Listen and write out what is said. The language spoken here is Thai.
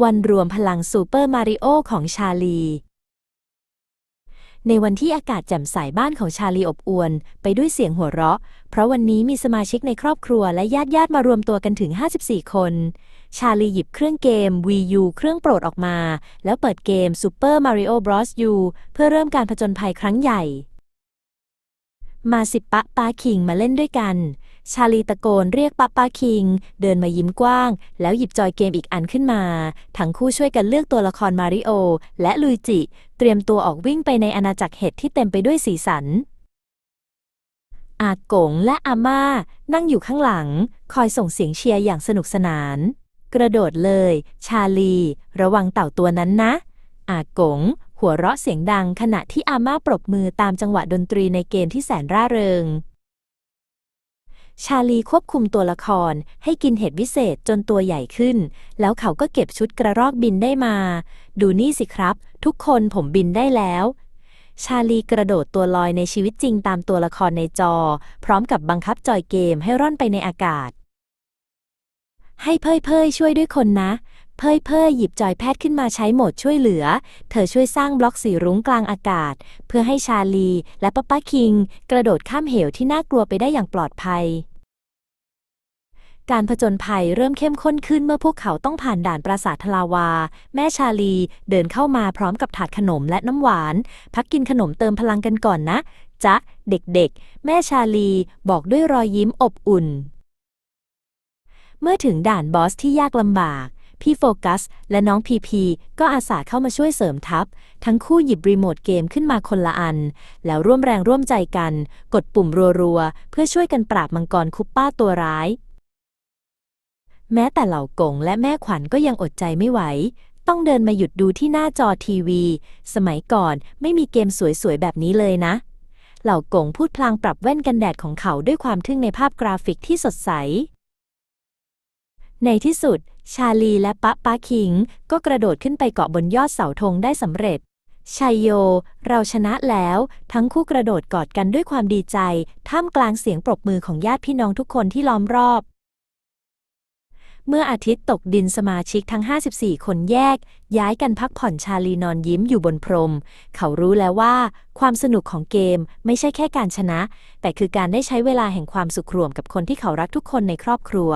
วันรวมพลังซูเปอร์มาริโอของชาลี ในวันที่อากาศแจ่มใสบ้านของชาลีอบอวลไปด้วยเสียงหัวเราะ เพราะวันนี้มีสมาชิกในครอบครัวและญาติญาติมารวมตัวกันถึง 54 คน ชาลีหยิบเครื่องเกม Wii U เครื่องโปรดออกมา แล้วเปิดเกม Super Mario Bros. U เพื่อเริ่มการผจญภัยครั้งใหญ่ มาสิปะปาคิงมาเล่นด้วยกัน ชาลีตะโกนเรียกปะปาคิง เดินมายิ้มกว้าง แล้วหยิบจอยเกมอีกอันขึ้นมา ทั้งคู่ช่วยกันเลือกตัวละครมาริโอ และลุยจิ เตรียมตัวออกวิ่งไปในอาณาจักรเห็ดที่เต็มไปด้วยสีสัน อากงและอาม่า นั่งอยู่ข้างหลัง คอยส่งเสียงเชียร์อย่างสนุกสนาน กระโดดเลย ชาลี ระวังเต่าตัวนั้นนะ อากง หัวเราะเสียงดังขณะที่อาม่าปรบมือตามจังหวะดนตรีในเกมที่แสนร่าเริง ชาลีควบคุมตัวละครให้กินเห็ดวิเศษจนตัวใหญ่ขึ้น แล้วเขาก็เก็บชุดกระรอกบินได้มา ดูนี่สิครับ ทุกคนผมบินได้แล้ว ชาลีกระโดดตัวลอยในชีวิตจริงตามตัวละครในจอ พร้อมกับบังคับจอยเกมให้ร่อนไปในอากาศ ให้เพ่ยเพ่ยช่วยด้วยคนนะ เพ่ยเพ่ยหยิบจอยแพทย์ขึ้นมาใช้โหมดช่วยเหลือ เธอช่วยสร้างบล็อกสีรุ้งกลางอากาศ เพื่อให้ชาลีและป้าป้าคิง กระโดดข้ามเหวที่น่ากลัวไปได้อย่างปลอดภัย การผจญภัยเริ่มเข้มข้นขึ้นเมื่อพวกเขาต้องผ่านด่านปราสาททลาวา แม่ชาลี เดินเข้ามาพร้อมกับถาดขนมและน้ำหวาน พักกินขนมเติมพลังกันก่อนนะ จ๊ะ เด็กๆ แม่ชาลีบอกด้วยรอยยิ้มอบอุ่น เมื่อถึงด่านบอสที่ยากลำบากพี่โฟกัส และน้องพีพีก็อาสาเข้ามาช่วยเสริมทัพ ทั้งคู่หยิบรีโมทเกมขึ้นมาคนละอัน แล้วร่วมแรงร่วมใจกัน กดปุ่มรัวๆ เพื่อช่วยกันปราบมังกรคุปป้าตัวร้าย แม้แต่เหล่ากงและแม่ขวัญก็ยังอดใจไม่ไหว ต้องเดินมาหยุดดูที่หน้าจอทีวี สมัยก่อนไม่มีเกมสวยๆ แบบนี้เลยนะ เหล่ากงพูดพลางปรับแว่นกันแดดของเขาด้วยความทึ่งในภาพกราฟิกที่สดใส ในที่สุด ชาลีและปะป้าคิง ก็กระโดดขึ้นไปเกาะบนยอดเสาธงได้สำเร็จชัยโย เราชนะแล้ว ทั้งคู่กระโดดกอดกันด้วยความดีใจ ท่ามกลางเสียงปรบมือของญาติพี่น้องทุกคนที่ล้อมรอบ เมื่ออาทิตย์ตกดินสมาชิกทั้ง 54 คนแยก ย้ายกันพักผ่อนชาลีนอนยิ้มอยู่บนพรม เขารู้แล้วว่า ความสนุกของเกมไม่ใช่แค่การชนะ แต่คือการได้ใช้เวลาแห่งความสุขร่วมกับคนที่เขารักทุกคนในครอบครัว